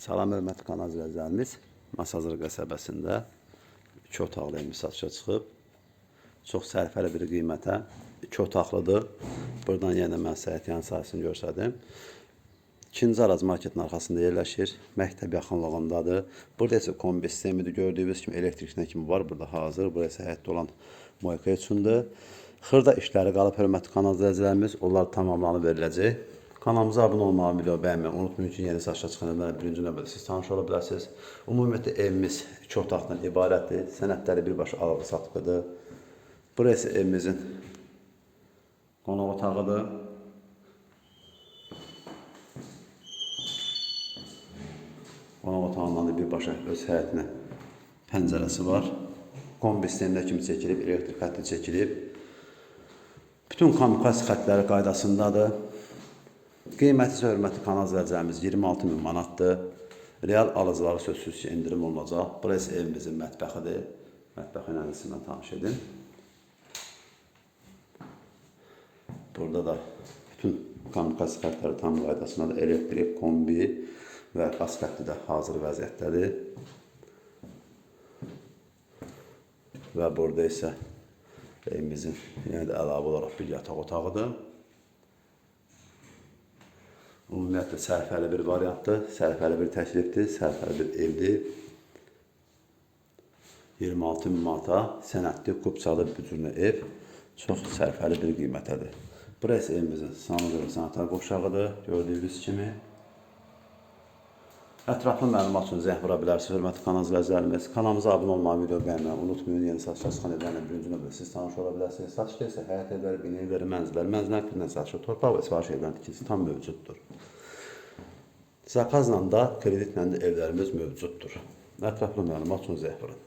Salam hörmətli kanal izləyicilərimiz. Masazır qəsəbəsində 2 otaqlı evimiz satışa çıxıb. Çox sərfəli bir qiymətə 2 otaqlıdır. Buradan yenə mən səhiyyə sahəsini göstərdim. İkinci Araz marketin arxasında yerləşir. Məktəb yaxınlığındadır. Burada isə kombi sistemidir. Gördüyünüz kimi elektriklə kimi var burada hazır. Burası həyətdə olan moyka üçündür. Xırda işləri qalıb hörmətli kanal izləyicilərimiz. Onlar tamamlanıb veriləcək. Kanalımıza abunə olmağı, video bəyənməyi unutmayın ki, yeni satışa çıxan evlərlə birinci növbədə siz tanış ola bilərsiniz. Ümumiyyətlə evimiz iki otaqdan ibarətdir. Sənədləri birbaşa alığı satqıdır. Burası evimizin qonaq otağıdır. Qonaq otağından da birbaşa öz həyətinə pəncərəsi var. Kombi sistemində kimi çəkilib, elektrik xətti çəkilib. Bütün kommunikasiya xəttləri qaydasındadır. Qiyməti isə hörmətli kanal izləyicilərimiz 26 min manatdır. Real alıcıları sözsüz ki, indirim olunacaq. Burası evimizin mətbəxidir. Mətbəxi ilə sizinlə tanış edin. Burada da bütün kommunikasiya xəttləri tam qaydasındadır. Elektrik, kombi və qaz xətti də hazır vəziyyətdədir. Və burada isə evimizin yenə də əlavə olaraq bir yataq otağıdır. Ümumiyyətlə sərfəli bir variantdır, sərfəli bir təklifdir, sərfəli bir evdir. 26 min manata sənədli Qubçalı bücürlü ev çox sərfəli bir qiymətədir. Burası evimizin sanatör sanatar qovşağıdır, gördüyünüz kimi. Ətraflı məlumat üçün zəng vura bilərsiniz, hörmətli kanal izləyicilərimiz. Kanalımıza abunə olmağı, video bəyənməyi unutmayın. Yeni satışa çıxan evlərlə birinci növbədə siz tanış ola bilərsiniz. Satışda isə həyət evləri, bina evləri, mənzillər, mənzillər firdən satışı, torpaq və sifariş evlərinin tikintisi tam mövcuddur. Zakazla da, kreditlə də evlərimiz mövcuddur. Ətraflı məlumat üçün zəng vurun.